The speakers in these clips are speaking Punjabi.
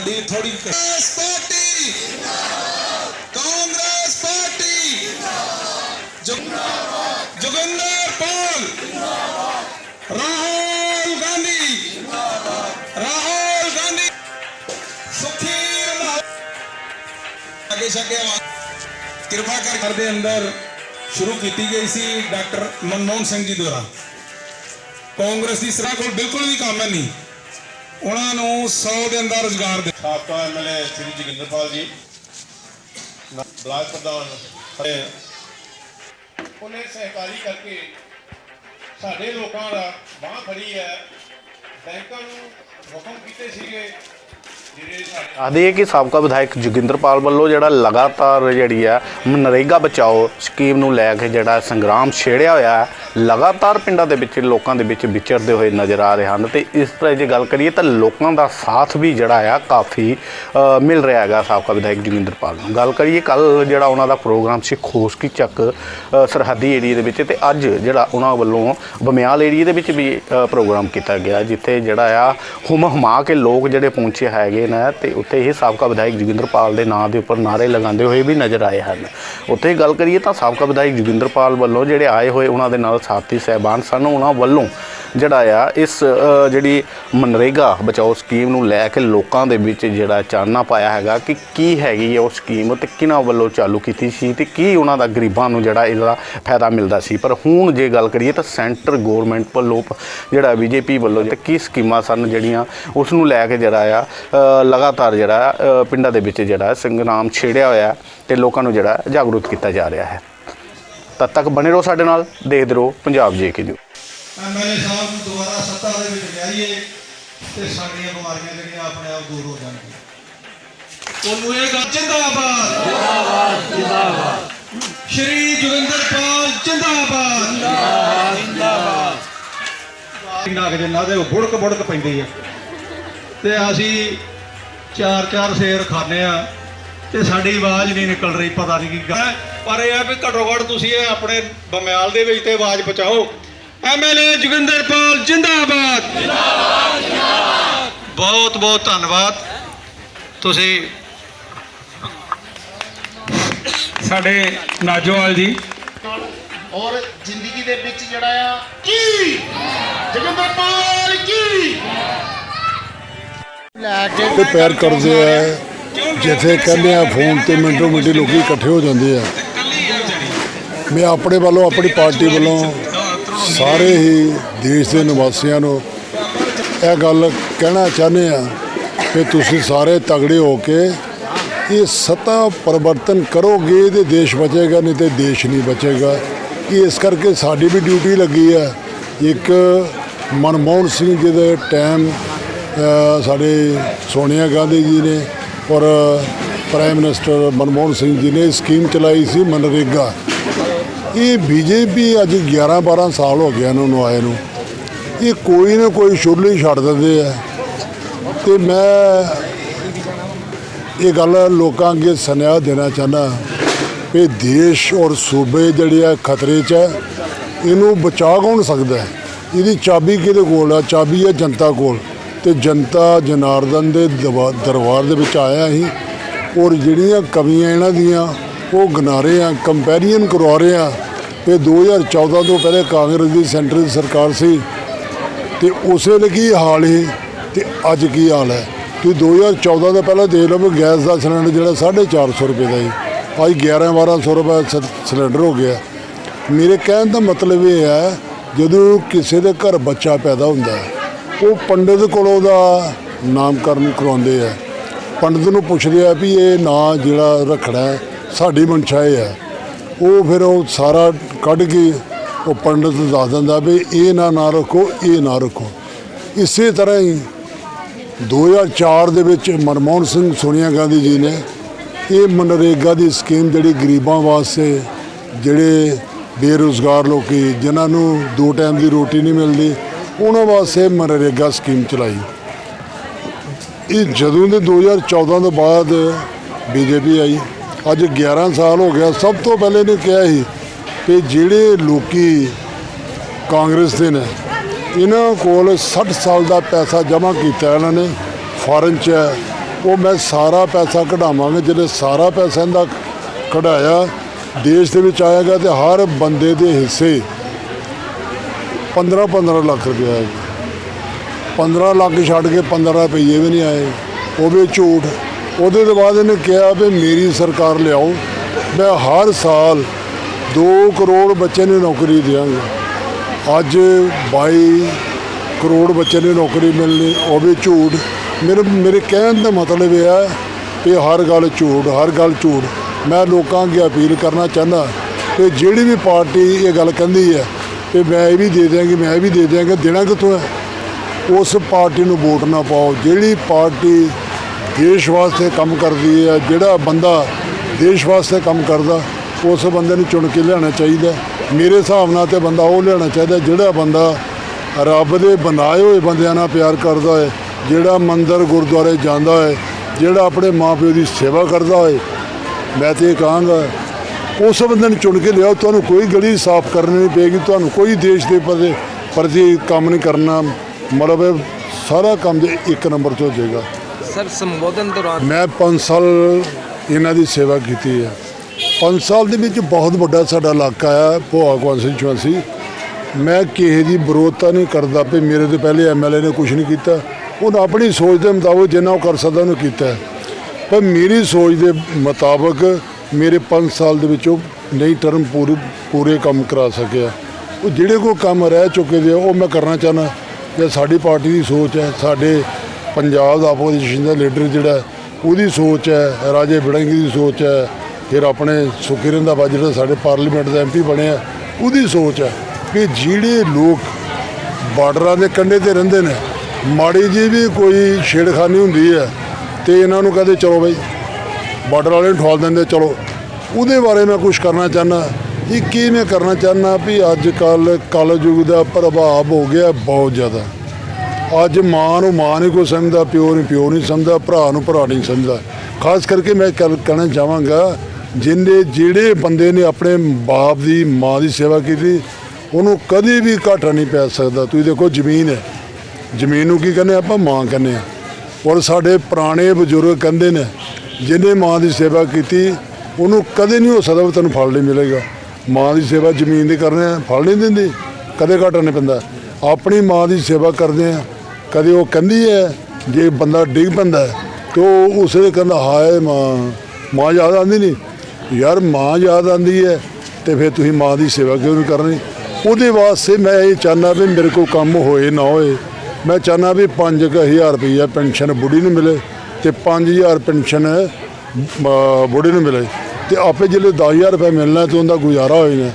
ਪਾਰਟੀ ਥੋੜੀ ਕਾਂਗਰਸ ਪਾਰਟੀ। ਕਾਂਗਰਸ ਪਾਰਟੀ। ਜਿੰਦਾਬਾਦ ਪਾਲ। ਰਾਹੁਲ ਗਾਂਧੀ। ਰਾਹੁਲ ਗਾਂਧੀ। ਸੁਖੀ ਅੱਗੇ ਛੱਗੇ ਕਿਰਪਾ ਕਰ ਦੇ ਅੰਦਰ ਸ਼ੁਰੂ ਕੀਤੀ ਗਈ ਸੀ ਡਾਕਟਰ ਮਨਮੋਹਨ ਸਿੰਘ ਜੀ ਦੁਆਰਾ। ਕਾਂਗਰਸ ਦੀ ਸਰਕਾਰ ਕੋਲ ਬਿਲਕੁਲ ਵੀ ਕੰਮ ਹੈ ਨਹੀਂ। ਉਹਨਾਂ ਨੂੰ 100 ਦੇ ਅੰਦਰ ਰੁਜ਼ਗਾਰ ਦੇ ਸਾਬਕਾ ਐਮਐਲਏ ਸ੍ਰੀ ਜੋਗਿੰਦਰਪਾਲ ਜੀ ਬਲਾਕ ਪ੍ਰਧਾਨ ਉਹਨੇ ਸਹਿਕਾਰੀ ਕਰਕੇ ਸਾਡੇ ਲੋਕਾਂ ਦਾ ਬਾਹ ਫੜੀ ਹੈ। ਬੈਂਕਾਂ ਨੂੰ ਹੁਕਮ ਕੀਤੇ ਸੀਗੇ। ਆਖਦੇ ਹੈ ਕਿ ਸਾਬਕਾ ਵਿਧਾਇਕ ਜੋਗਿੰਦਰਪਾਲ ਵੱਲੋਂ ਜਿਹੜਾ ਲਗਾਤਾਰ ਜਿਹੜੀ ਆ ਨਰੇਗਾ ਬਚਾਓ ਸਕੀਮ ਨੂੰ ਲੈ ਕੇ ਜਿਹੜਾ ਸੰਗਰਾਮ ਛੇੜਿਆ ਹੋਇਆ ਹੈ, ਲਗਾਤਾਰ ਪਿੰਡਾਂ ਦੇ ਵਿੱਚ, ਲੋਕਾਂ ਦੇ ਵਿੱਚ ਵਿਚਰਦੇ ਹੋਏ ਨਜ਼ਰ ਆ ਰਹੇ ਹਨ ਤੇ ਇਸ ਤਰ੍ਹਾਂ ਜੇ ਗੱਲ ਕਰੀਏ ਤਾਂ ਲੋਕਾਂ ਦਾ ਸਾਥ ਵੀ ਜਿਹੜਾ ਆ ਕਾਫੀ ਮਿਲ ਰਿਹਾ ਹੈਗਾ ਸਾਬਕਾ ਵਿਧਾਇਕ ਜੋਗਿੰਦਰਪਾਲ ਨੂੰ। ਗੱਲ ਕਰੀਏ ਕੱਲ ਜਿਹੜਾ ਉਹਨਾਂ ਦਾ ਪ੍ਰੋਗਰਾਮ ਸੀ ਖੋਸਕੀ ਚੱਕ ਸਰਹੱਦੀ ਏਰੀਏ ਦੇ ਵਿੱਚ ਤੇ ਅੱਜ ਜਿਹੜਾ ਉਹਨਾਂ ਵੱਲੋਂ ਬਮਿਆਲ ਏਰੀਏ ਦੇ ਵਿੱਚ ਵੀ ਪ੍ਰੋਗਰਾਮ ਕੀਤਾ ਗਿਆ, ਜਿੱਥੇ ਜਿਹੜਾ ਆ ਹੁਮ ਹੁਮਾ ਕੇ ਲੋਕ ਜਿਹੜੇ ਪਹੁੰਚੇ ਹੈਗੇ ਨੇ ਤੇ ਉੱਥੇ ਇਹ ਸਾਬਕਾ ਵਿਧਾਇਕ ਜੋਗਿੰਦਰਪਾਲ ਦੇ ਨਾਂ ਦੇ ਉੱਪਰ ਨਾਰੇ ਲਗਾਉਂਦੇ ਹੋਏ ਵੀ ਨਜ਼ਰ ਆਏ ਹਨ। ਉੱਥੇ ਗੱਲ ਕਰੀਏ ਤਾਂ ਸਾਬਕਾ ਵਿਧਾਇਕ ਜੋਗਿੰਦਰਪਾਲ ਵੱਲੋਂ ਜਿਹੜੇ ਆਏ ਹੋਏ ਉਹਨਾਂ ਦੇ ਨਾਲ ਸਾਥੀ ਸਹਿਬਾਨ ਸਨ। ਉਹਨਾਂ ਵੱਲੋਂ ਜਿਹੜਾ ਆ, ਇਸ ਜਿਹੜੀ ਮਨਰੇਗਾ ਬਚਾਓ ਸਕੀਮ ਨੂੰ ਲੈ ਕੇ ਲੋਕਾਂ ਦੇ ਵਿੱਚ ਜਿਹੜਾ ਚਾਨਣਾ ਪਾਇਆ ਹੈਗਾ ਕਿ ਕੀ ਹੈਗੀ ਹੈ ਉਹ ਸਕੀਮ ਤੇ ਕਿਹਨਾਂ ਵੱਲੋਂ ਚਾਲੂ ਕੀਤੀ ਸੀ ਤੇ ਕੀ ਉਹਨਾਂ ਦਾ ਗਰੀਬਾਂ ਨੂੰ ਜਿਹੜਾ ਇਹਦਾ ਫਾਇਦਾ ਮਿਲਦਾ ਸੀ। ਪਰ ਹੁਣ ਜੇ ਗੱਲ ਕਰੀਏ ਤਾਂ ਸੈਂਟਰ ਗਵਰਨਮੈਂਟ ਵੱਲੋਂ ਪ- ਜਿਹੜਾ ਬੀਜੇਪੀ ਵੱਲੋਂ ਤੇ ਕੀ ਸਕੀਮਾਂ ਸਨ ਜਿਹੜੀਆਂ ਉਸ ਨੂੰ ਲੈ ਕੇ ਜਿਹੜਾ ਆ ਲਗਾਤਾਰ ਜਿਹੜਾ ਪਿੰਡਾਂ ਦੇ ਵਿੱਚ ਜਿਹੜਾ ਸੰਗਰਾਮ ਛੇੜਿਆ ਹੋਇਆ ਤੇ ਲੋਕਾਂ ਨੂੰ ਜਿਹੜਾ ਜਾਗਰੂਕ ਕੀਤਾ ਜਾ ਰਿਹਾ ਹੈ। ਤਦ ਤੱਕ ਬਣੇ ਰਹੋ ਸਾਡੇ ਨਾਲ, ਦੇਖਦੇ ਰਹੋ ਪੰਜਾਬ ਜੇ ਕੇ ਨਿਊਜ਼। ਐਮਐਲਏ ਸਾਹਿਬ ਨੂੰ ਦੁਬਾਰਾ ਸੱਤਾ ਦੇ ਵਿੱਚ ਲਿਆਈਏ ਤੇ ਸਾਡੀਆਂ ਬਿਮਾਰੀਆਂ ਜਿਹੜੀਆਂ ਆਪਣੇ ਆਪ ਦੂਰ ਹੋ ਜਾਣਗੀਆਂ। ਉਹਨੂੰ ਇਹ ਗੱਲ ਜਿੰਦਾਬਾਦ। ਜਿੰਦਾਬਾਦ ਜਿੰਦਾਬਾਦ। ਸ਼੍ਰੀ ਜੋਗਿੰਦਰਪਾਲ ਜਿੰਦਾਬਾਦ। ਜਿੰਦਾਬਾਦ ਜਿੰਦਾਬਾਦ। ਨਾਗ ਦੇ ਬੁੜਕ ਬੁੜਕ ਪੈਂਦੀ ਆ। ਤੇ ਅਸੀਂ ਚਾਰ ਚਾਰ ਸ਼ੇਰ ਖਾਂਦੇ ਆ ਤੇ ਸਾਡੀ ਆਵਾਜ਼ ਨਹੀਂ ਨਿਕਲ ਰਹੀ ਪਤਾ ਨਹੀਂ ਕੀ ਗੱਲ। ਪਰ ਇਹ ਆ ਵੀ ਘੱਟੋ ਘੱਟ ਤੁਸੀਂ ਇਹ ਆਪਣੇ ਬਮਿਆਲ ਦੇ ਵਿੱਚ ਤੇ ਆਵਾਜ਼ ਪਹੁੰਚਾਓ। ਐਮਐਲਏ ਜੋਗਿੰਦਰਪਾਲ ਜਿੰਦਾਬਾਦ। ਜਿੰਦਾਬਾਦ ਜਿੰਦਾਬਾਦ ਬਹੁਤ ਬਹੁਤ ਧੰਨਵਾਦ। ਤੁਸੀਂ ਸਾਡੇ ਨਾਜੋਵਾਲ ਜੀ। ਔਰ ਜ਼ਿੰਦਗੀ ਦੇ ਵਿੱਚ ਜਿਹੜਾ ਆ ਕੀ? ਜਗੰਦਰਪਾਲ ਕੀ? ਲੈ ਕੇ ਤੇ ਪੈਰ ਕਰਦੇ ਆ। ਜਿੱਥੇ ਕਹਿੰਦੇ ਆ ਫੋਨ ਤੇ ਮਿੰਟੋ ਮਿੰਟੀ ਲੋਕੀ ਇਕੱਠੇ ਹੋ ਜਾਂਦੇ ਆ। ਮੈਂ ਆਪਣੇ ਵੱਲੋਂ ਆਪਣੀ ਪਾਰਟੀ ਵੱਲੋਂ ਸਾਰੇ ਹੀ ਦੇਸ਼ ਦੇ ਨਿਵਾਸੀਆਂ ਨੂੰ ਇਹ ਗੱਲ ਕਹਿਣਾ ਚਾਹੁੰਦੇ ਆ ਕਿ ਤੁਸੀਂ ਸਾਰੇ ਤਗੜੇ ਹੋ ਕੇ ਇਹ ਸੱਤਾ ਪਰਿਵਰਤਨ ਕਰੋਗੇ ਤੇ ਦੇਸ਼ ਬਚੇਗਾ, ਨਹੀਂ ਤੇ ਦੇਸ਼ ਨਹੀਂ ਬਚੇਗਾ। ਇਸ ਕਰਕੇ ਸਾਡੀ ਵੀ ਡਿਊਟੀ ਲੱਗੀ ਹੈ। ਇੱਕ ਮਨਮੋਹਨ ਸਿੰਘ ਜੀ ਦੇ ਟਾਈਮ ਸਾਡੇ ਸੋਨੀਆ ਗਾਂਧੀ ਜੀ ਨੇ ਔਰ ਪ੍ਰਾਈਮ ਮਿਨਿਸਟਰ ਮਨਮੋਹਨ ਸਿੰਘ ਜੀ ਨੇ ਸਕੀਮ ਚਲਾਈ ਸੀ ਮਨਰੇਗਾ। ਇਹ ਬੀਜੇਪੀ ਅੱਜ 11 12 ਸਾਲ ਹੋ ਗਏ ਇਹਨਾਂ ਨੂੰ ਆਏ ਨੂੰ। ਇਹ ਕੋਈ ਨਾ ਕੋਈ ਸ਼ੁਰਲੀ ਛੱਡ ਦਿੰਦੇ ਆ। ਤੇ ਮੈਂ ਇਹ ਗੱਲ ਲੋਕਾਂ ਅੱਗੇ ਸੁਨੇਹਾ ਦੇਣਾ ਚਾਹੁੰਦਾ ਕਿ ਦੇਸ਼ ਔਰ ਸੂਬੇ ਜਿਹੜੇ ਆ ਖਤਰੇ 'ਚ ਹੈ ਇਹਨੂੰ ਬਚਾ ਕੌਣ ਸਕਦਾ ਹੈ? ਇਹਦੀ ਚਾਬੀ ਕਿਹਦੇ ਕੋਲ ਆ? ਚਾਬੀ ਹੈ ਜਨਤਾ ਕੋਲ। ਤੇ ਜਨਤਾ ਜਨਾਰਦਨ ਦੇ ਦਵਾ- ਦਰਬਾਰ ਦੇ ਵਿੱਚ ਆਇਆ ਸੀ ਔਰ ਜਿਹੜੀਆਂ ਕਮੀਆਂ ਇਹਨਾਂ ਦੀਆਂ ਉਹ ਗਿਣਾ ਰਹੇ ਆ ਕੰਪੈਰੀਜ਼ਨ ਕਰਵਾ ਰਹੇ ਆ। ਕਿ 2014 ਤੋਂ ਪਹਿਲੇ ਕਾਂਗਰਸ ਦੀ ਸੈਂਟਰ ਦੀ ਸਰਕਾਰ ਸੀ। ਤੇ ਉਸੇ ਵੇਲੇ ਕੀ ਹਾਲ ਸੀ ਤੇ ਅੱਜ ਕੀ ਹਾਲ ਹੈ? ਤੁਸੀਂ 2014 ਤੋਂ ਪਹਿਲਾਂ ਦੇਖ ਲਓ ਵੀ ਗੈਸ ਦਾ ਸਿਲੰਡਰ ਜਿਹੜਾ 450 ਰੁਪਏ ਦਾ ਸੀ। ਅੱਜ 11 1200 ਰੁਪਏ ਸ- ਸਿਲੰਡਰ ਹੋ ਗਿਆ। ਮੇਰੇ ਕਹਿਣ ਦਾ ਮਤਲਬ ਇਹ ਹੈ ਜਦੋਂ ਕਿਸੇ ਦੇ ਘਰ ਬੱਚਾ ਪੈਦਾ ਹੁੰਦਾ ਹੈ ਉਹ ਪੰਡਿਤ ਕੋਲੋਂ ਦਾ ਨਾਮਕਰਨ ਕਰਵਾਉਂਦੇ ਆ। ਪੰਡਿਤ ਨੂੰ ਪੁੱਛਦੇ ਆ ਵੀ ਇਹ ਨਾਂ ਜਿਹੜਾ ਰੱਖਣਾ ਹੈ, ਸਾਡੀ ਮਨਸ਼ਾ ਇਹ ਹੈ। ਉਹ ਫਿਰ ਉਹ ਸਾਰਾ ਕੱਢ ਕੇ ਉਹ ਪੰਡਿਤ ਨੂੰ ਦੱਸ ਦਿੰਦਾ ਵੀ ਇਹ ਨਾ ਨਾ ਰੱਖੋ, ਇਹ ਨਾ ਰੱਖੋ। ਇਸੇ ਤਰ੍ਹਾਂ ਹੀ 2004 ਦੇ ਵਿੱਚ ਮਨਮੋਹਨ ਸਿੰਘ ਸੋਨੀਆ ਗਾਂਧੀ ਜੀ ਨੇ ਇਹ ਮਨਰੇਗਾ ਦੀ ਸਕੀਮ ਜਿਹੜੀ ਗਰੀਬਾਂ ਵਾਸਤੇ ਜਿਹੜੇ ਬੇਰੁਜ਼ਗਾਰ ਲੋਕੀ ਜਿਨ੍ਹਾਂ ਨੂੰ ਦੋ ਟਾਈਮ ਦੀ ਰੋਟੀ ਨਹੀਂ ਮਿਲਦੀ, ਉਹਨਾਂ ਵਾਸਤੇ ਮਨਰੇਗਾ ਸਕੀਮ ਚਲਾਈ। ਇਹ ਜਦੋਂ ਦੇ 2014 ਤੋਂ ਬਾਅਦ ਬੀਜੇਪੀ ਆਈ। ਅੱਜ 11 ਸਾਲ ਹੋ ਗਿਆ, ਸਭ ਤੋਂ ਪਹਿਲੇ ਨੇ ਕਿਹਾ ਸੀ ਕਿ ਜਿਹੜੇ ਲੋਕੀ ਕਾਂਗਰਸ ਦੇ ਨੇ, ਇਹਨਾਂ ਕੋਲ 60 ਸਾਲ ਦਾ ਪੈਸਾ ਜਮ੍ਹਾਂ ਕੀਤਾ ਇਹਨਾਂ ਨੇ, ਫਾਰਨ 'ਚ ਹੈ। ਉਹ ਮੈਂ ਸਾਰਾ ਪੈਸਾ ਕਢਾਵਾਂਗਾ ਜਿਹੜੇ ਸਾਰਾ ਪੈਸਾ ਇਹਦਾ ਕਢਾਇਆ, ਦੇਸ਼ ਦੇ ਵਿੱਚ ਆਏਗਾ ਤੇ ਹਰ ਬੰਦੇ ਦੇ ਹਿੱਸੇ 15 15 ਲੱਖ ਰੁਪਏ ਆਏਗਾ 15 ਲੱਖ ਛੱਡ ਕੇ 15 ਰੁਪਏ ਵੀ ਨਹੀਂ ਆਏ, ਉਹ ਵੀ ਝੂਠ ਉਹਦੇ ਤੋਂ ਬਾਅਦ ਇਹਨੇ ਕਿਹਾ ਵੀ ਮੇਰੀ ਸਰਕਾਰ ਲਿਆਓ। ਮੈਂ ਹਰ ਸਾਲ 2 ਕਰੋੜ ਬੱਚੇ ਨੂੰ ਨੌਕਰੀ ਦਿਆਂਗਾ। ਅੱਜ 22 ਕਰੋੜ ਬੱਚੇ ਨੂੰ ਨੌਕਰੀ ਮਿਲਣੀ, ਉਹ ਵੀ ਝੂਠ। ਮੇਰੇ ਮੇਰੇ ਕਹਿਣ ਦਾ ਮਤਲਬ ਇਹ ਹੈ ਕਿ ਹਰ ਗੱਲ ਝੂਠ, ਹਰ ਗੱਲ ਝੂਠ। ਮੈਂ ਲੋਕਾਂ ਅੱਗੇ ਅਪੀਲ ਕਰਨਾ ਚਾਹੁੰਦਾ ਕਿ ਜਿਹੜੀ ਵੀ ਪਾਰਟੀ ਇਹ ਗੱਲ ਕਹਿੰਦੀ ਹੈ ਕਿ ਮੈਂ ਇਹ ਵੀ ਦੇ ਦਿਆਂਗੀ, ਮੈਂ ਇਹ ਵੀ ਦੇ ਦਿਆਂਗਾ, ਦੇਣਾ ਕਿੱਥੋਂ ਹੈ? ਉਸ ਪਾਰਟੀ ਨੂੰ ਵੋਟ ਨਾ ਪਾਓ। ਜਿਹੜੀ ਪਾਰਟੀ ਦੇਸ਼ ਵਾਸਤੇ ਕੰਮ ਕਰਦੀ ਹੈ, ਜਿਹੜਾ ਬੰਦਾ ਦੇਸ਼ ਵਾਸਤੇ ਕੰਮ ਕਰਦਾ, ਉਸ ਬੰਦੇ ਨੂੰ ਚੁਣ ਕੇ ਲਿਆਉਣਾ ਚਾਹੀਦਾ ਮੇਰੇ ਹਿਸਾਬ ਨਾਲ ਤੇ ਬੰਦਾ ਉਹ ਲਿਆਉਣਾ ਚਾਹੀਦਾ ਜਿਹੜਾ ਬੰਦਾ ਰੱਬ ਦੇ ਬਣਾਏ ਹੋਏ ਬੰਦਿਆਂ ਨਾਲ ਪਿਆਰ ਕਰਦਾ ਹੈ, ਜਿਹੜਾ ਮੰਦਰ ਗੁਰਦੁਆਰੇ ਜਾਂਦਾ ਹੈ, ਜਿਹੜਾ ਆਪਣੇ ਮਾਪਿਓ ਦੀ ਸੇਵਾ ਕਰਦਾ ਹੋਏ ਮੈਂ ਤੇ ਇਹ ਕਹਾਂਗਾ, ਉਸ ਬੰਦੇ ਨੂੰ ਚੁਣ ਕੇ ਲਿਆਓ, ਤੁਹਾਨੂੰ ਕੋਈ ਗਲੀ ਸਾਫ਼ ਕਰਨੀ ਨਹੀਂ ਪਏਗੀ, ਤੁਹਾਨੂੰ ਕੋਈ ਦੇਸ਼ ਦੇ ਪ੍ਰਤੀ ਪ੍ਰਤੀ ਕੰਮ ਨਹੀਂ ਕਰਨਾ। ਮਤਲਬ ਇਹ ਸਾਰਾ ਕੰਮ ਦੇ ਇੱਕ ਨੰਬਰ 'ਚ ਹੋ ਜਾਏਗਾ। ਸਰ, ਸੰਬੋਧਨ ਦੌਰਾਨ ਮੈਂ 5 ਸਾਲ ਇਹਨਾਂ ਦੀ ਸੇਵਾ ਕੀਤੀ ਹੈ। 5 ਸਾਲ ਦੇ ਵਿੱਚ ਬਹੁਤ ਵੱਡਾ ਸਾਡਾ ਇਲਾਕਾ ਆ ਭੋਆ ਕੌਂਸਟੀਚੁਐਂਸੀ ਮੈਂ ਕਿਸੇ ਦੀ ਵਿਰੋਧਤਾ ਨਹੀਂ ਕਰਦਾ ਵੀ ਮੇਰੇ ਤੋਂ ਪਹਿਲੇ ਐਮਐਲਏ ਨੇ ਕੁਝ ਨਹੀਂ ਕੀਤਾ। ਉਹਨਾਂ ਆਪਣੀ ਸੋਚ ਦੇ ਮੁਤਾਬਕ ਜਿੰਨਾ ਉਹ ਕਰ ਸਕਦਾ, ਉਹਨੇ ਕੀਤਾ ਪਰ ਮੇਰੀ ਸੋਚ ਦੇ ਮੁਤਾਬਕ ਮੇਰੇ 5 ਸਾਲ ਦੇ ਵਿੱਚ ਉਹ ਨਹੀਂ ਟਰਮ ਪੂਰੇ ਪੂਰੇ ਕੰਮ ਕਰਾ ਸਕਿਆ। ਉਹ ਜਿਹੜੇ ਕੋ ਕੰਮ ਰਹਿ ਚੁੱਕੇ ਦੇ ਉਹ ਮੈਂ ਕਰਨਾ ਚਾਹੁੰਦਾ। ਕਿ ਸਾਡੀ ਪਾਰਟੀ ਦੀ ਸੋਚ ਹੈ, ਸਾਡੇ ਪੰਜਾਬ ਦਾ ਆਪੋਜੀਸ਼ਨ ਦਾ ਲੀਡਰ ਜਿਹੜਾ, ਉਹਦੀ ਸੋਚ ਹੈ, ਰਾਜੇ ਬਿੜੰਗੀ ਦੀ ਸੋਚ ਹੈ, ਫਿਰ ਆਪਣੇ ਸੁਖੀ ਰੰਧਾਵਾ ਜਿਹੜਾ ਸਾਡੇ ਪਾਰਲੀਮੈਂਟ ਦਾ ਐਮਪੀ ਬਣਿਆ ਉਹਦੀ ਸੋਚ ਹੈ ਕਿ ਜਿਹੜੇ ਲੋਕ ਬਾਰਡਰਾਂ ਦੇ ਕੰਢੇ ਤੇ ਰਹਿੰਦੇ ਨੇ, ਮਾੜੀ ਜੀ ਵੀ ਕੋਈ ਛੇੜਖਾਨੀ ਹੁੰਦੀ ਹੈ, ਤੇ ਇਹਨਾਂ ਨੂੰ ਕਹਦੇ ਚਲੋ ਬਈ, ਬਾਰਡਰ ਵਾਲੇ ਨੂੰ ਠਾਲ ਦਿੰਦੇ, ਚਲੋ। ਉਹਦੇ ਬਾਰੇ ਮੈਂ ਕੁਝ ਕਰਨਾ ਚਾਹੁੰਦਾ, ਇਹ ਕੀ ਮੈਂ ਕਰਨਾ ਚਾਹੁੰਦਾ ਵੀ ਅੱਜ ਕੱਲ ਕਲਯੁਗ ਦਾ ਪ੍ਰਭਾਵ ਹੋ ਗਿਆ ਬਹੁਤ ਜ਼ਿਆਦਾ। ਅੱਜ ਮਾਂ ਨੂੰ ਮਾਂ ਨਹੀਂ ਕੋਈ ਸਮਝਦਾ, ਪਿਓ ਨੂੰ ਪਿਓ ਨਹੀਂ ਸਮਝਦਾ, ਭਰਾ ਨੂੰ ਭਰਾ ਨਹੀਂ ਸਮਝਦਾ। ਖਾਸ ਕਰਕੇ ਮੈਂ ਗੱਲ ਕਹਿਣਾ ਚਾਹਾਂਗਾ, ਜਿੰਨੇ ਜਿਹੜੇ ਬੰਦੇ ਨੇ ਆਪਣੇ ਬਾਪ ਦੀ, ਮਾਂ ਦੀ ਸੇਵਾ ਕੀਤੀ, ਉਹਨੂੰ ਕਦੇ ਵੀ ਘਾਟਾ ਨਹੀਂ ਪੈ ਸਕਦਾ। ਤੁਸੀਂ ਦੇਖੋ ਜ਼ਮੀਨ ਹੈ। ਜ਼ਮੀਨ ਨੂੰ ਕੀ ਕਹਿੰਦੇ ਆਪਾਂ? ਮਾਂ ਕਹਿੰਦੇ ਆ। ਔਰ ਸਾਡੇ ਪੁਰਾਣੇ ਬਜ਼ੁਰਗ ਕਹਿੰਦੇ ਨੇ, ਜਿਹਨੇ ਮਾਂ ਦੀ ਸੇਵਾ ਕੀਤੀ, ਉਹਨੂੰ ਕਦੇ ਨਹੀਂ ਹੋ ਸਕਦਾ ਵੀ ਤੈਨੂੰ ਫਲ ਨਹੀਂ ਮਿਲੇਗਾ। ਮਾਂ ਦੀ ਸੇਵਾ ਜ਼ਮੀਨ ਦੀ ਕਰਨੇ ਆ ਫਲ ਨਹੀਂ ਦਿੰਦੀ, ਕਦੇ ਘਾਟਾ ਨਹੀਂ ਪੈਂਦਾ। ਆਪਣੀ ਮਾਂ ਦੀ ਸੇਵਾ ਕਰਦੇ ਆ। ਕਦੇ ਉਹ ਕਹਿੰਦੀ ਹੈ ਜੇ ਬੰਦਾ ਡਿੱਗ ਪੈਂਦਾ ਹੈ, ਉਹ ਉਸੇ ਕਹਿੰਦਾ ਹਾਏ ਮਾਂ ਮਾਂ ਯਾਦ ਆਉਂਦੀ ਨਹੀਂ। ਯਾਰ ਮਾਂ ਯਾਦ ਆਉਂਦੀ ਹੈ ਤੇ ਫਿਰ ਤੁਸੀਂ ਮਾਂ ਦੀ ਸੇਵਾ ਕਿਉਂ ਨਹੀਂ ਕਰਨੀ? ਉਹਦੇ ਵਾਸਤੇ ਮੈਂ ਇਹ ਚਾਹੁੰਦਾ ਵੀ ਮੇਰੇ ਕੋਲ ਕੰਮ ਹੋਏ ਨਾ ਹੋਏ। ਮੈਂ ਚਾਹੁੰਦਾ ਵੀ 5000 ਰੁਪਈਆ ਪੈਨਸ਼ਨ ਬੁੱਢੀ ਨੂੰ ਮਿਲੇ ਤੇ 5000 ਪੈਨਸ਼ਨ ਅ, ਬੁੱਢੇ ਨੂੰ ਮਿਲੇ। ਤੇ ਆਪੇ ਜਿਹੜੇ 10000 ਰੁਪਏ ਮਿਲਣਾ ਤੇ ਉਹਦਾ ਗੁਜ਼ਾਰਾ ਹੋ ਜਾਣਾ।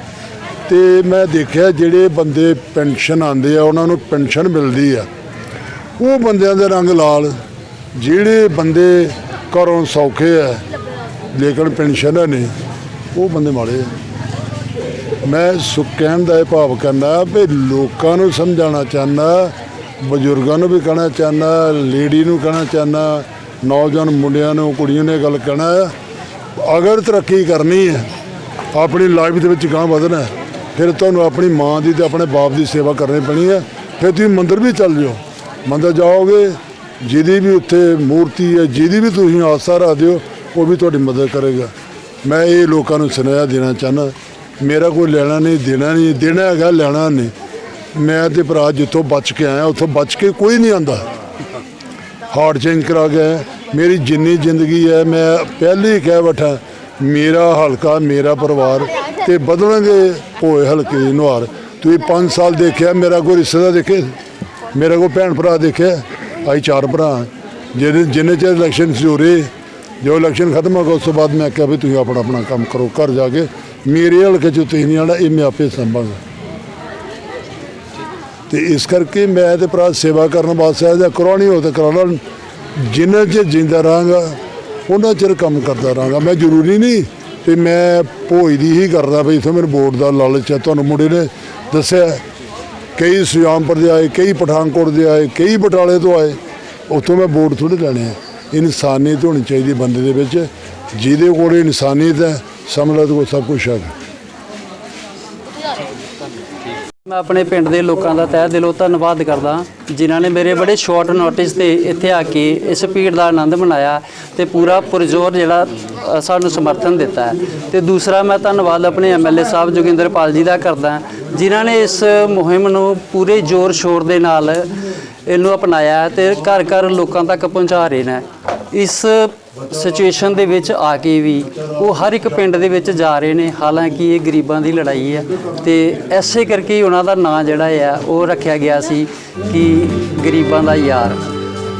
ਤੇ ਮੈਂ ਦੇਖਿਆ ਜਿਹੜੇ ਬੰਦੇ ਪੈਨਸ਼ਨ ਆਉਂਦੇ ਆ ਉਹਨਾਂ ਨੂੰ ਪੈਨਸ਼ਨ ਮਿਲਦੀ ਆ। ਉਹ ਬੰਦਿਆਂ ਦੇ ਰੰਗ ਲਾਲ ਜਿਹੜੇ ਬੰਦੇ ਘਰੋਂ ਸੌਖੇ ਆ ਲੇਕਿਨ ਪੈਨਸ਼ਨ ਨੇ ਉਹ ਬੰਦੇ ਮਾੜੇ ਆ। ਮੈਂ ਸੁ ਕਹਿਣ ਦਾ ਇਹ ਭਾਵ ਕਰਨਾ ਵੀ ਲੋਕਾਂ ਨੂੰ ਸਮਝਾਉਣਾ ਚਾਹੁੰਦਾ ਬਜ਼ੁਰਗਾਂ ਨੂੰ ਵੀ ਕਹਿਣਾ ਚਾਹੁੰਦਾ ਲੇਡੀ ਨੂੰ ਕਹਿਣਾ ਚਾਹੁੰਦਾ ਨੌਜਵਾਨ ਮੁੰਡਿਆਂ ਨੂੰ ਕੁੜੀਆਂ ਨੇ ਗੱਲ ਕਹਿਣਾ ਹੈ, ਅਗਰ ਤਰੱਕੀ ਕਰਨੀ ਹੈ ਆਪਣੀ ਲਾਈਫ ਦੇ ਵਿੱਚ ਗਾਂ ਵਧਣਾ ਹੈ, ਫਿਰ ਤੁਹਾਨੂੰ ਆਪਣੀ ਮਾਂ ਦੀ ਤੇ ਆਪਣੇ ਬਾਪ ਦੀ ਸੇਵਾ ਕਰਨੀ ਪੈਣੀ ਹੈ ਫਿਰ ਤੁਸੀਂ ਮੰਦਰ ਵੀ ਚੱਲ ਜਾਓ। ਮੰਦਰ ਜਾਓਗੇ, ਜਿਹਦੀ ਵੀ ਉੱਥੇ ਮੂਰਤੀ ਹੈ, ਜਿਹਦੀ ਵੀ ਤੁਸੀਂ ਆਸਾ ਰੱਖਦੇ ਹੋ, ਉਹ ਵੀ ਤੁਹਾਡੀ ਮਦਦ ਕਰੇਗਾ। ਮੈਂ ਇਹ ਲੋਕਾਂ ਨੂੰ ਸੁਨੇਹਾ ਦੇਣਾ ਚਾਹੁੰਦਾ, ਮੇਰਾ ਕੋਈ ਲੈਣਾ ਨਹੀਂ, ਦੇਣਾ ਨਹੀਂ, ਦੇਣਾ ਹੈਗਾ, ਲੈਣਾ ਨਹੀਂ। ਮੈਂ ਤੇ ਭਰਾ ਜਿੱਥੋਂ ਬਚ ਕੇ ਆਇਆ, ਉੱਥੋਂ ਬਚ ਕੇ ਕੋਈ ਨਹੀਂ ਆਂਦਾ ਹਾਰਟ ਚੇਂਜ ਕਰਾ ਗਿਆ ਮੇਰੀ ਜਿੰਨੀ ਜ਼ਿੰਦਗੀ ਹੈ, ਮੈਂ ਪਹਿਲੇ ਹੀ ਕਹਿ ਬੈਠਾ, ਮੇਰਾ ਹਲਕਾ, ਮੇਰਾ ਪਰਿਵਾਰ ਤੇ ਬਦਲਣਗੇ ਹੋਏ ਹਲਕੇ ਦੀ ਨੁਹਾਰ। ਤੁਸੀਂ 5 ਸਾਲ ਦੇਖਿਆ, ਮੇਰਾ ਕੋਈ ਰਿਸ਼ਤੇਦਾਰ ਦੇਖੇ? ਮੇਰੇ ਕੋਈ ਭੈਣ ਭਰਾ ਦੇਖਿਆ ਅਸੀਂ ਚਾਰ ਭਰਾ। ਜਿਹਨੇ ਜਿੰਨੇ ਚਿਰ ਇਲੈਕਸ਼ਨ ਸੀ ਹੋ ਰਹੇ ਜੋ ਇਲੈਕਸ਼ਨ ਖਤਮ ਹੋ ਗਿਆ ਉਸ ਤੋਂ ਬਾਅਦ ਮੈਂ ਕਿਹਾ ਵੀ ਤੁਸੀਂ ਆਪਣਾ ਆਪਣਾ ਕੰਮ ਕਰੋ, ਘਰ ਜਾ ਕੇ ਮੇਰੇ ਹਲਕੇ 'ਚ ਤੁਸੀਂ ਨਹੀਂ ਆਣਾ ਇਹ ਮੈਂ ਆਪੇ ਸੰਭਾਂਗਾ ਤੇ ਇਸ ਕਰਕੇ ਮੈਂ ਤੇ ਭਰਾ ਸੇਵਾ ਕਰਨ ਵਾਸਤੇ ਜਾਂ ਕਰਾਉਣੀ ਹੋ ਤੇ ਕਰਾ ਲਾਂ ਜਿੰਨਾ ਚਿਰ ਜਿੰਦਾ ਰਹਾਂਗਾ, ਉਹਨਾਂ ਚਿਰ ਕੰਮ ਕਰਦਾ ਰਹਾਂਗਾ। ਮੈਂ ਜ਼ਰੂਰੀ ਨਹੀਂ ਤੇ ਮੈਂ ਭੋਜ ਦੀ ਹੀ ਕਰਦਾ ਵੀ ਇਥੋਂ ਮੈਨੂੰ ਵੋਟ ਦਾ ਲਾਲਚ ਹੈ, ਤੁਹਾਨੂੰ ਮੁੰਡੇ ਨੇ ਦੱਸਿਆ। ਕਈ ਸੁਜਾਮਪੁਰ ਦੇ ਆਏ, ਕਈ ਪਠਾਨਕੋਟ ਦੇ ਆਏ, ਕਈ ਬਟਾਲੇ ਤੋਂ ਆਏ, ਉੱਥੋਂ ਮੈਂ ਵੋਟ ਥੋੜੇ ਲੈਣੇ ਆ। ਇਨਸਾਨੀਅਤ ਹੋਣੀ ਚਾਹੀਦੀ ਬੰਦੇ ਦੇ ਵਿੱਚ। ਜਿਹਦੇ ਕੋਲ ਇਨਸਾਨੀਅਤ ਹੈ ਸਮਝ ਲਾ ਕੋਲ ਸਭ ਕੁਝ ਹੈ। ਮੈਂ ਆਪਣੇ ਪਿੰਡ ਦੇ ਲੋਕਾਂ ਦਾ ਤਹਿ ਦਿਲੋਂ ਧੰਨਵਾਦ ਕਰਦਾ ਜਿਨ੍ਹਾਂ ਨੇ ਮੇਰੇ ਬੜੇ ਸ਼ਾਰਟ ਨੋਟਿਸ ਤੇ ਇੱਥੇ ਆ ਕੇ ਇਸ ਭੀੜ ਦਾ ਆਨੰਦ ਮਨਾਇਆ ਤੇ ਪੂਰਾ ਪੁਰਜ਼ੋਰ ਜਿਹੜਾ ਸਾਨੂੰ ਸਮਰਥਨ ਦਿੱਤਾ ਹੈ। ਤੇ ਦੂਸਰਾ ਮੈਂ ਧੰਨਵਾਦ ਆਪਣੇ ਐਮਐਲਏ ਸਾਹਿਬ ਜੋਗਿੰਦਰਪਾਲ ਜੀ ਦਾ ਕਰਦਾ ਜਿਨ੍ਹਾਂ ਨੇ ਇਸ ਮੁਹਿੰਮ ਨੂੰ ਪੂਰੇ ਜ਼ੋਰ ਸ਼ੋਰ ਦੇ ਨਾਲ ਇਹਨੂੰ ਅਪਣਾਇਆ ਹੈ ਤੇ ਘਰ ਘਰ ਲੋਕਾਂ ਤੱਕ ਪਹੁੰਚਾ ਰਹੇ ਨੇ। ਇਸ ਸਿਚੁਏਸ਼ਨ ਦੇ ਵਿੱਚ ਆ ਕੇ ਵੀ ਉਹ ਹਰ ਇੱਕ ਪਿੰਡ ਦੇ ਵਿੱਚ ਜਾ ਰਹੇ ਨੇ। ਹਾਲਾਂਕਿ ਇਹ ਗਰੀਬਾਂ ਦੀ ਲੜਾਈ ਹੈ ਤੇ ਐਸੇ ਕਰਕੇ ਉਹਨਾਂ ਦਾ ਨਾਂ ਜਿਹੜਾ ਹੈ ਉਹ ਰੱਖਿਆ ਗਿਆ ਸੀ ਕਿ ਗਰੀਬਾਂ ਦਾ ਯਾਰ।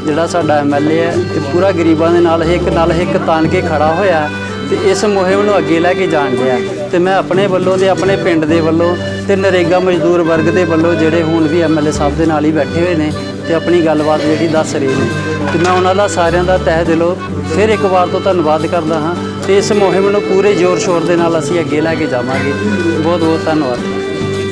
ਜਿਹੜਾ ਸਾਡਾ ਐਮਐਲਏ ਹੈ ਇਹ ਪੂਰਾ ਗਰੀਬਾਂ ਦੇ ਨਾਲ ਇੱਕ ਨਾਲ ਇੱਕ ਤਾਨ ਕੇ ਖੜਾ ਹੋਇਆ ਹੈ ਤੇ ਇਸ ਮੁਹਿੰਮ ਨੂੰ ਅੱਗੇ ਲੈ ਕੇ ਜਾਣ ਡਿਆ। ਤੇ ਮੈਂ ਆਪਣੇ ਵੱਲੋਂ ਤੇ ਆਪਣੇ ਪਿੰਡ ਦੇ ਵੱਲੋਂ ਤੇ ਨਰੇਗਾ ਮਜ਼ਦੂਰ ਵਰਗ ਦੇ ਵੱਲੋਂ ਜਿਹੜੇ ਹੁਣ ਵੀ ਐਮਐਲਏ ਸਾਹਿਬ ਦੇ ਨਾਲ ਹੀ ਬੈਠੇ ਹੋਏ ਨੇ ਤੇ ਆਪਣੀ ਗੱਲਬਾਤ ਜਿਹੜੀ ਦੱਸ ਰਹੇ ਨੇ। ਤੇ ਮੈਂ ਉਹਨਾਂ ਦਾ ਸਾਰਿਆਂ ਦਾ ਤਹਿ ਦਿਲੋਂ ਫਿਰ ਇੱਕ ਵਾਰ ਤੋਂ ਧੰਨਵਾਦ ਕਰਦਾ ਹਾਂ। ਤੇ ਇਸ ਮੁਹਿੰਮ ਨੂੰ ਪੂਰੇ ਜ਼ੋਰ ਸ਼ੋਰ ਦੇ ਨਾਲ ਅਸੀਂ ਅੱਗੇ ਲੈ ਕੇ ਜਾਵਾਂਗੇ। ਬਹੁਤ ਬਹੁਤ ਧੰਨਵਾਦ।